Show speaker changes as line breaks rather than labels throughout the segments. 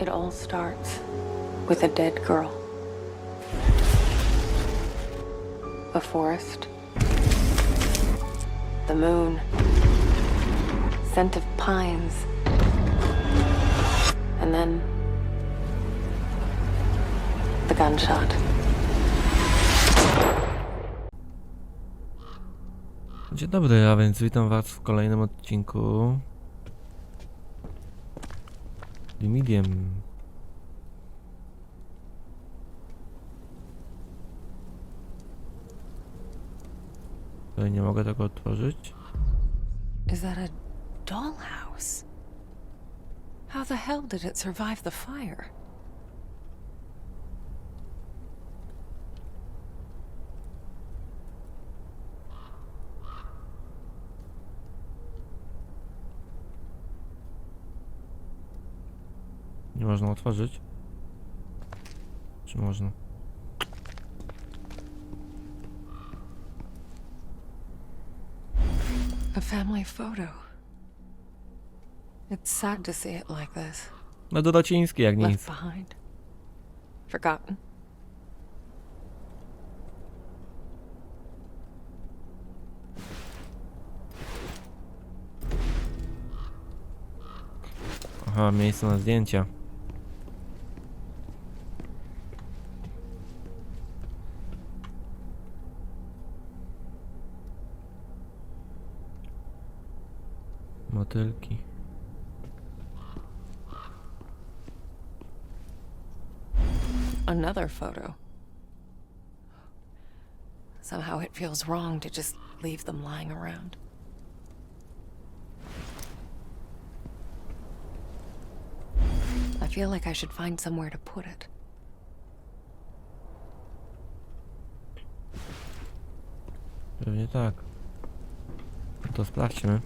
It all starts with a dead girl. A forest. The moon. Scent of pines. And then. The gunshot.
Dzień dobry, a więc witam was w kolejnym odcinku Limidiem. Tutaj nie mogę tego otworzyć.
Is that a dollhouse? How the hell did it survive the fire?
Można otworzyć. Czy można?
A family photo. It's sad to see it like this.
No Dorociński jak
Left
nic.
behind. Forgotten.
Aha, miejsce na zdjęcia. Motylki.
Another photo. Somehow it feels wrong to just leave them lying around. I feel like I should find somewhere to put it.
Pewnie tak. To sprawdźmy.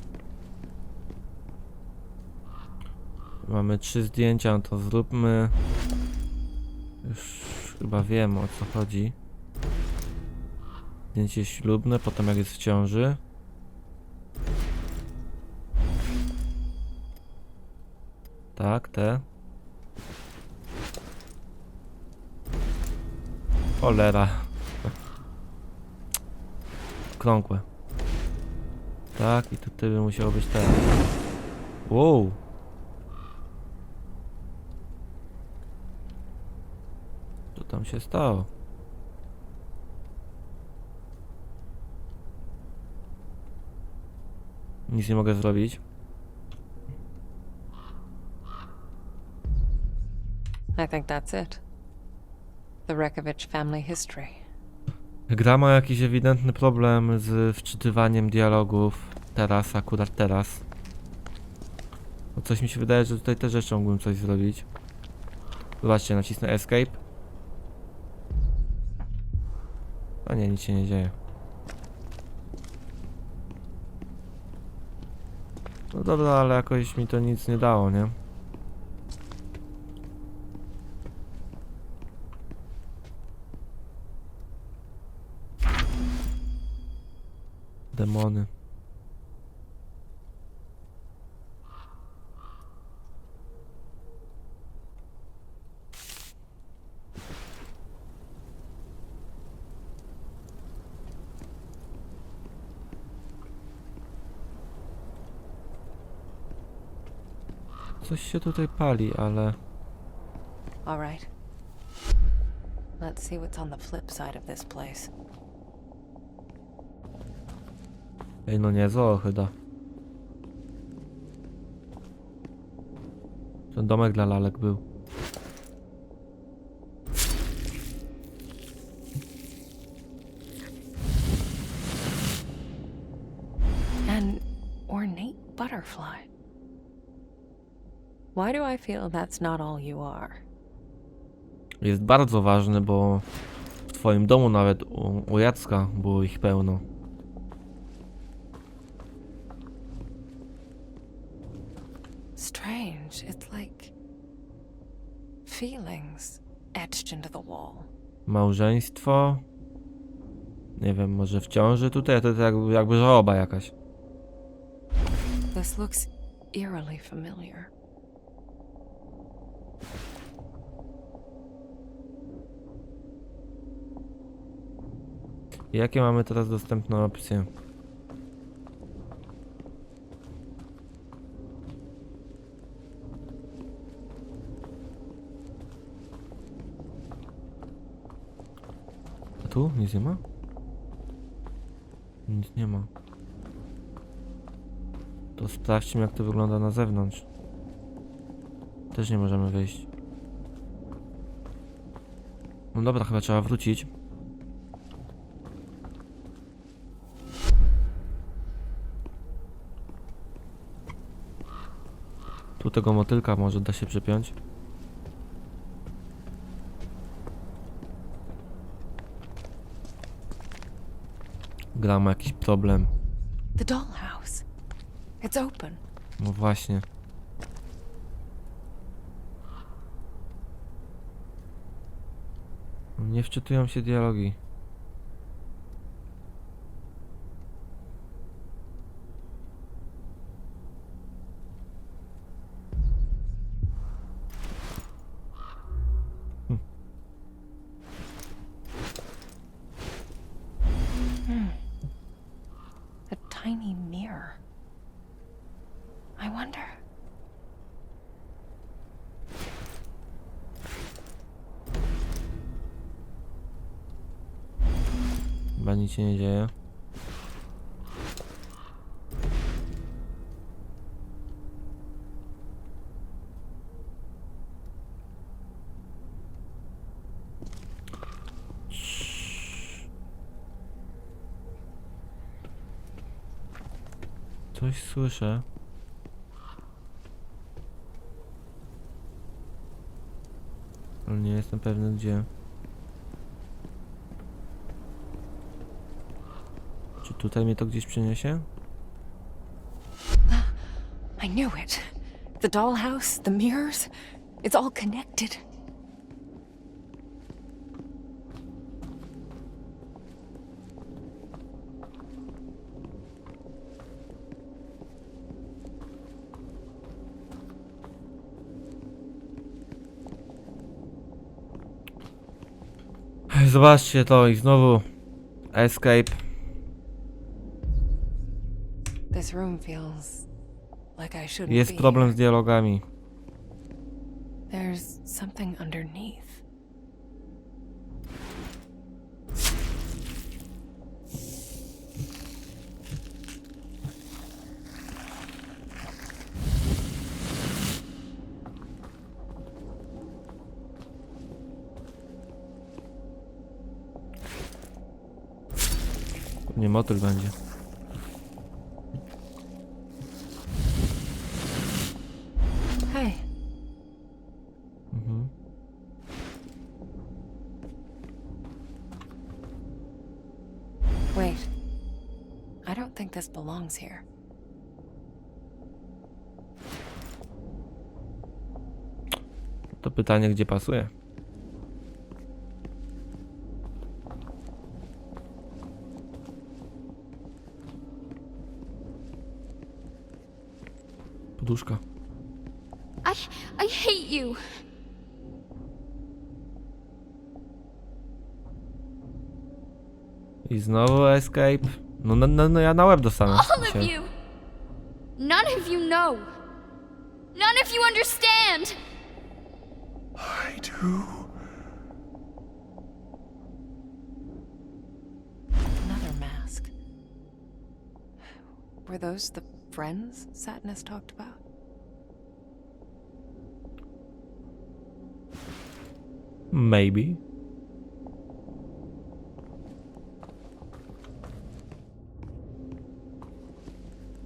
Mamy trzy zdjęcia, no to zróbmy. Już chyba wiem o co chodzi. Zdjęcie ślubne, potem jak jest w ciąży. Tak, te. Cholera. Krągłe. Tak, i tutaj by musiało być te. Wow. Co tam się stało? Nic nie mogę zrobić.
I think that's it. The Rekovich family history.
Gra ma jakiś ewidentny problem z wczytywaniem dialogów. Teraz, akurat teraz. Bo coś mi się wydaje, że tutaj też jeszcze mógłbym coś zrobić. Zobaczcie, nacisnę escape. A nie, nic się nie dzieje. No dobra, ale jakoś mi to nic nie dało, nie? Coś się tutaj pali, ale
All right. Let's see what's on the flip side of this place.
Ej, no nie, zoo chyba. Ten domek dla lalek był.
An ornate butterfly. Why do I feel that's not all you are?
Jest bardzo ważny, bo w twoim domu nawet u, u Jacka było ich pełno.
Strange. It's like feelings etched into the wall.
Małżeństwo. Nie wiem, może w ciąży tutaj, to jakby, jakby żałoba jakaś.
This looks eerily familiar.
Jakie mamy teraz dostępne opcje? A tu nic nie ma? Nic nie ma. To sprawdźmy jak to wygląda na zewnątrz. Też nie możemy wyjść. No dobra, chyba trzeba wrócić. Tego motylka może da się przypiąć. Gra ma jakiś problem.
The dollhouse. It's open.
No właśnie. Nie wczytują się dialogi.
Wonder.
Chyba nic się nie dzieje. Coś słyszę. Ale nie jestem pewny gdzie. Czy tutaj mnie to gdzieś przyniesie?
I knew it. The dollhouse, the mirrors, it's all connected.
Ej, Zobaczcie to i znowu escape. Jest problem z dialogami.
There's something underneath.
Nie motyl będzie.
Hey,
Mhm.
wait. I don't think this belongs here.
To pytanie, gdzie pasuje? Poduszka.
I I hate you.
I znowu escape. No, no, no, no ja na łeb dostanę.
All of you. None of you know. None of you understand.
I do.
Another mask. Were those the friends Satnus talked about?
Maybe.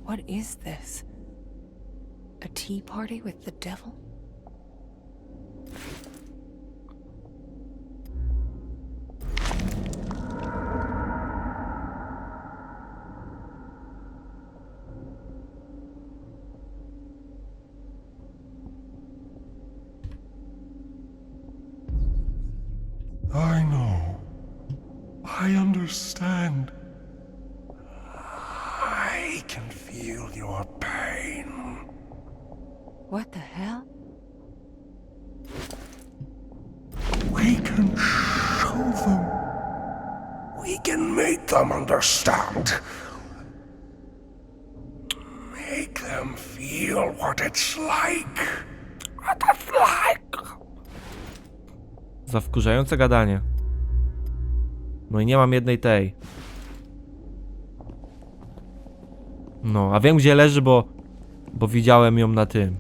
What is this? A tea party with the devil?
Understand. I can feel your pain.
What the hell?
We can show them. We can make Make them understand. Make them feel what it's like. What it's like.
Za wkurzające gadanie. No i nie mam jednej tej. No, a wiem gdzie leży, bo... Bo widziałem ją na tym.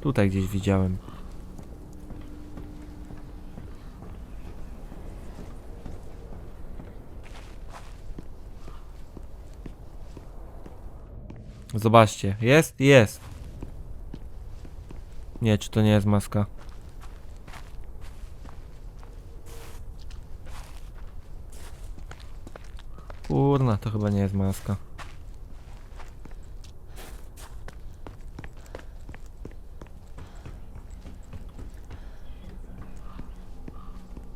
Tutaj gdzieś widziałem. Zobaczcie, jest? Jest. Nie, czy to nie jest maska? Kurna, to chyba nie jest maska.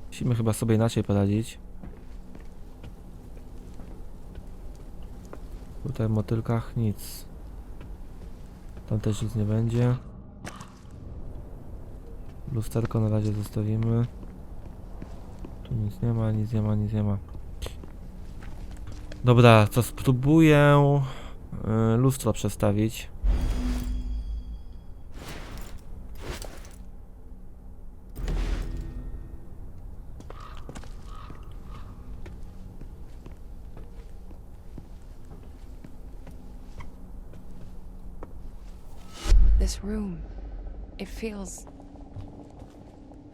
Musimy chyba sobie inaczej poradzić. Tutaj w motylkach nic. Tam też nic nie będzie. Lusterko na razie zostawimy. Tu nic nie ma, nic nie ma, nic nie ma. Dobra, to spróbuję y, lustro przestawić.
This room, it feels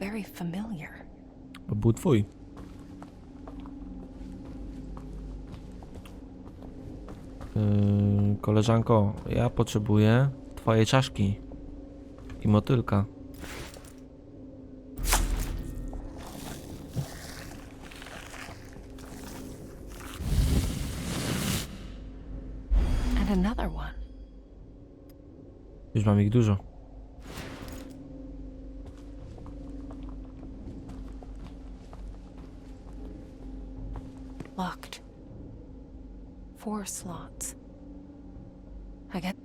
very familiar.
To był twój. Yy, koleżanko, ja potrzebuję twojej czaszki i motylka.
And another one.
Już mam ich dużo.
Four slots. I get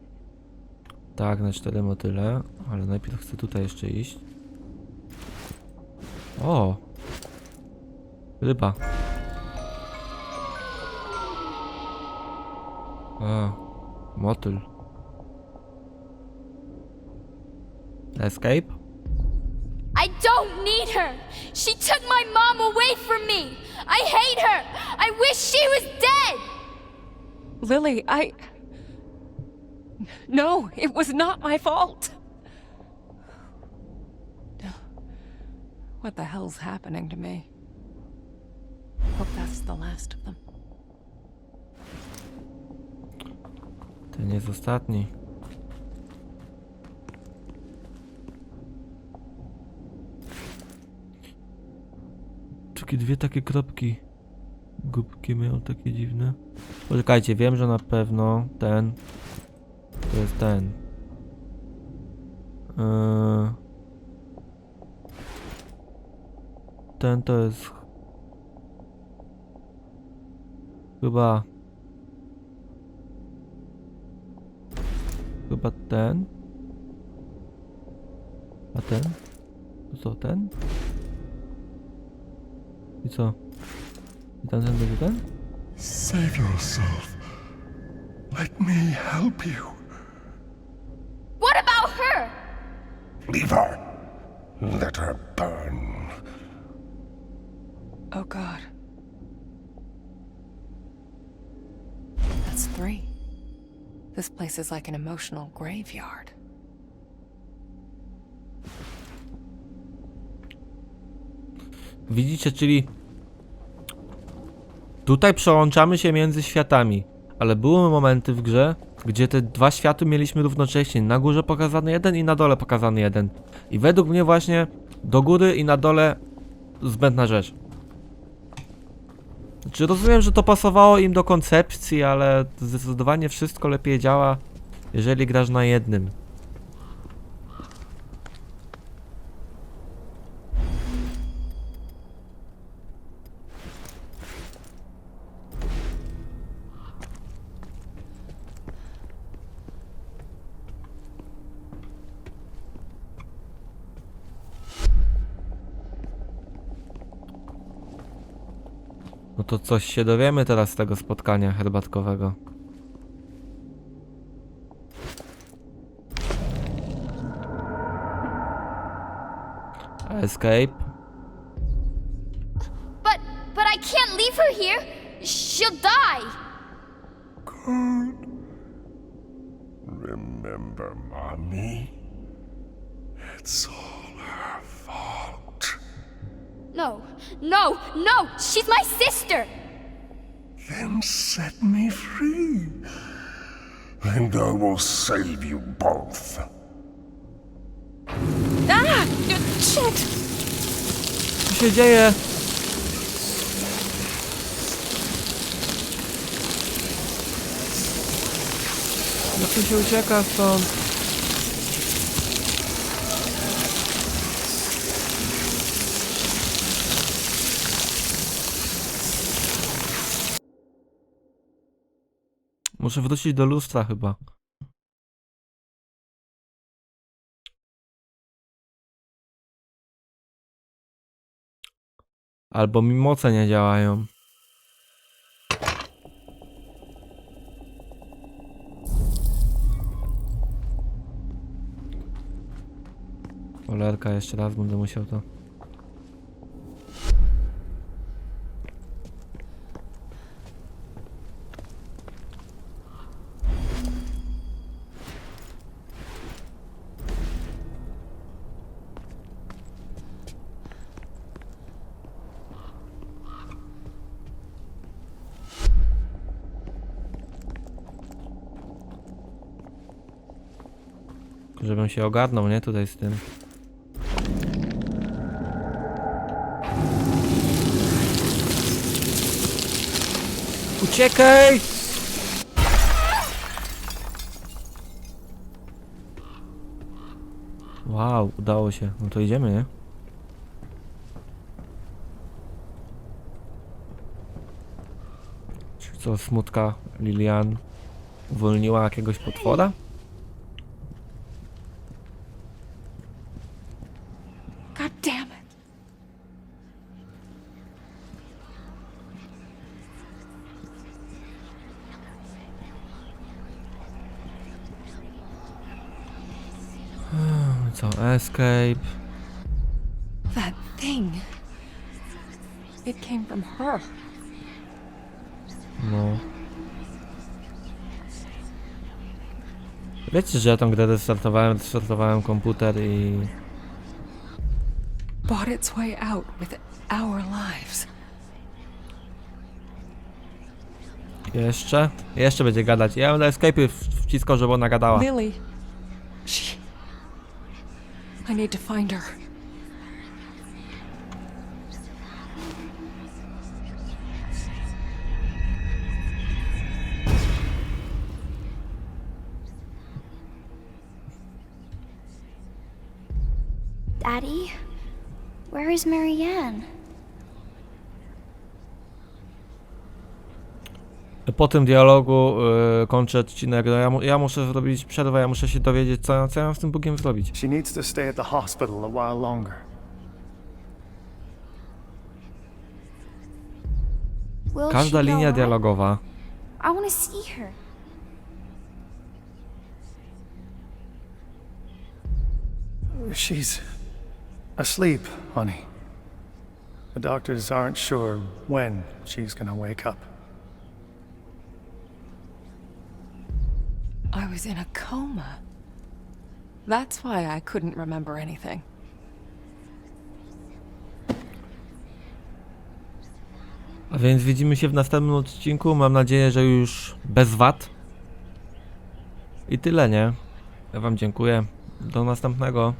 Tak, na cztery motyle, ale najpierw chcę tutaj jeszcze iść. O! Ryba. A, motyl. Escape?
I don't need her. She took my mom away from me. I hate her. I wish she was dead.
Lily, I. No, it was not my fault. What the hell's happening to me? Hope that's the last of them.
Ten jest ostatni. Takie dwie takie kropki. Gubki mają takie dziwne. Poczekajcie, wiem, że na pewno ten. To jest ten. Eee, ten to jest. Chyba. Chyba ten. A ten? Co, ten? I co? I tamten będzie ten?
Save yourself. Let me help you.
What about her?
Leave her. Let her burn.
Oh god. That's three. This place is like an emotional graveyard.
Widzicie, czyli tutaj przełączamy się między światami, ale były momenty w grze, gdzie te dwa światy mieliśmy równocześnie. Na górze pokazany jeden i na dole pokazany jeden. I według mnie właśnie do góry i na dole zbędna rzecz. Znaczy rozumiem, że to pasowało im do koncepcji, ale zdecydowanie wszystko lepiej działa, jeżeli grasz na jednym. To coś się dowiemy teraz z tego spotkania herbatkowego. Escape.
But but I can't leave her here. She'll die.
Remember, Mommy? It's all her.
No, no, no. She's my sister.
Then set me free. And I will save you both.
Ah! Shit!
Co się dzieje? Jak to się ucieka stąd? Muszę wrócić do lustra chyba. Albo mi moce nie działają. Cholerka, jeszcze raz będę musiał to. Się ogarnął, nie? Tutaj z tym. Uciekaj! Wow, udało się. No to idziemy, nie? Czy co, smutka Lilian uwolniła jakiegoś potwora? Co, escape?
That thing. It came from her.
No. Wiecie, że ja tą grę restartowałem, restartowałem komputer i...
Bought its way out with our lives.
Jeszcze? Jeszcze będzie gadać. Ja będę escape'y w- wciskał, żeby ona gadała.
Lily. I need to find her.
Daddy, where is Marianne?
Po tym dialogu y, kończę odcinek. No ja, mu, ja muszę zrobić przerwę, ja muszę się dowiedzieć, co, co ja mam z tym Bugiem zrobić.
She needs to stay at the hospital a while longer.
Will
Każda
she be
linia
alright?
dialogowa
I want to see her.
She's asleep, honey. The doctors aren't sure when she's gonna wake up.
Was in a coma. That's why I couldn't remember anything.
A więc widzimy się w następnym odcinku. Mam nadzieję, że już bez wad. I tyle, nie? Ja wam dziękuję. Do następnego.